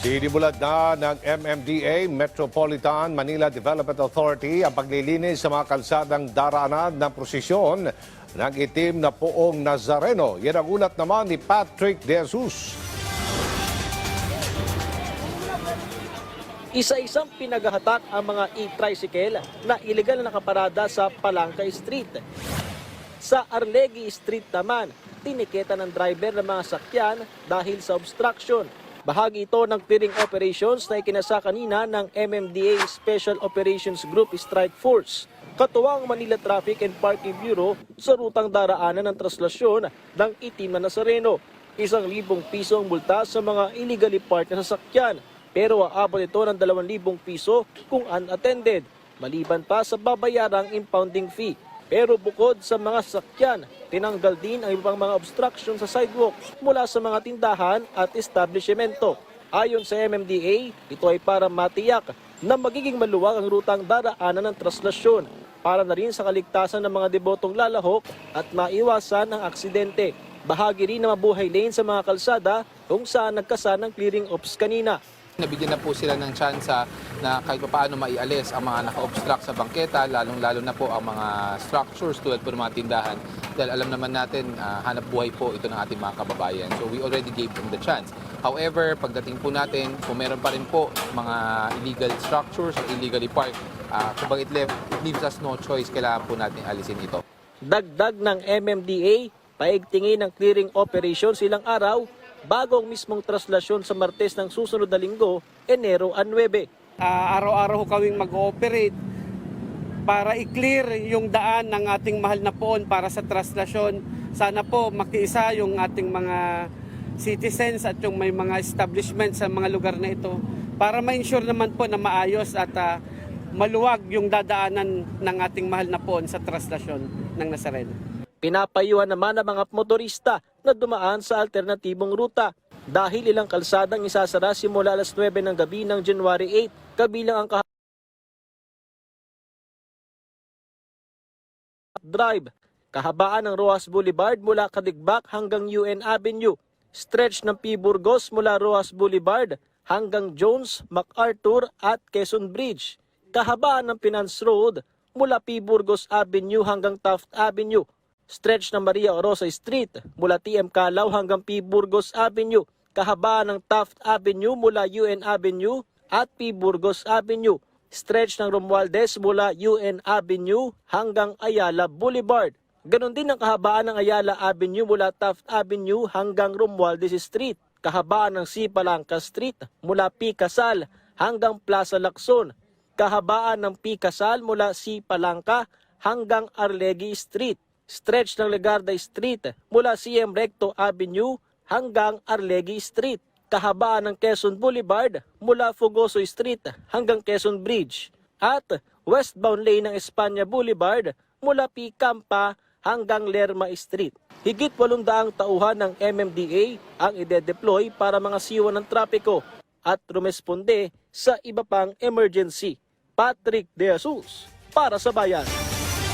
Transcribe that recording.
Sinimulad na ng MMDA, Metropolitan Manila Development Authority, ang paglilinis sa mga kalsadang daraanan ng prosesyon ng itim na poong Nazareno. Yan ang ulat naman ni Patrick De Jesus. Isa-isang pinagahatak ang mga e-tricycle na iligal na nakaparada sa Palangka Street. Sa Arlegui Street naman, tiniketa ng driver ng mga sakyan dahil sa obstruction. Bahagi ito ng clearing operations na ikinasa kanina ng MMDA Special Operations Group Strike Force. Katuwang Manila Traffic and Parking Bureau sa rutang daraanan ng traslasyon ng itim na Nazareno. Isang libong piso ang multa sa mga illegally parked na sasakyan pero aabot ito ng 2,000 piso kung unattended, maliban pa sa babayarang impounding fee. Pero bukod sa mga sasakyan, tinanggal din ang ibang mga obstruction sa sidewalk mula sa mga tindahan at establishmento. Ayon sa MMDA, ito ay para matiyak na magiging maluwag ang rutang daraanan ng traslasyon para na rin sa kaligtasan ng mga debotong lalahok at maiwasan ang aksidente. Bahagi rin na mabuhay lane sa mga kalsada kung saan nagkasan ng clearing ops kanina. Nabigyan na po sila ng tsansa na kahit paano maialis ang mga naka-obstruct sa bangketa, lalong-lalo na po ang mga structures tulad po ng mga tindahan. Dahil alam naman natin, ah, hanap buhay po ito ng ating mga kababayan. So we already gave them the chance. However, pagdating po natin, kung meron pa rin po mga illegal structures or illegally parked, uh, kumbaga it, leave- it leaves us no choice, kailangan po natin alisin ito. Dagdag ng MMDA, paigtingin ng clearing operation silang araw bago ang mismong traslasyon sa Martes ng susunod na linggo, Enero 9. Ah, araw-araw kaming mag-ooperate para i-clear yung daan ng ating mahal na poon para sa traslasyon. Sana po makiisa yung ating mga citizens at yung may mga establishment sa mga lugar na ito para ma-ensure naman po na maayos at ah, maluwag yung dadaanan ng ating mahal na poon sa traslasyon ng Nazareno. Pinapayuhan naman ang mga motorista na dumaan sa alternatibong ruta dahil ilang kalsadang isasara simula alas 9 ng gabi ng January 8 kabilang ang kah- Drive, kahabaan ng Rojas Boulevard mula Kadigbak hanggang UN Avenue, stretch ng P. Burgos mula Rojas Boulevard hanggang Jones, MacArthur at Quezon Bridge, kahabaan ng Finance Road mula P. Burgos Avenue hanggang Taft Avenue, stretch ng Maria Orosa Street mula TM Calaw hanggang P. Burgos Avenue, kahabaan ng Taft Avenue mula UN Avenue at P. Burgos Avenue, stretch ng Romualdez mula UN Avenue hanggang Ayala Boulevard. Ganon din ang kahabaan ng Ayala Avenue mula Taft Avenue hanggang Romualdez Street, kahabaan ng C. Street mula P. Casal hanggang Plaza Lacson, kahabaan ng P. Casal mula C. Hanggang Arlegui Street, stretch ng Legarda Street mula CM Recto Avenue hanggang Arlegui Street, kahabaan ng Quezon Boulevard mula Fugoso Street hanggang Quezon Bridge, at westbound lane ng Espanya Boulevard mula P. Campa hanggang Lerma Street. Higit 800 tauhan ng MMDA ang ide-deploy para mga siwa ng trapiko at rumesponde sa iba pang emergency. Patrick De Jesus para sa Bayan.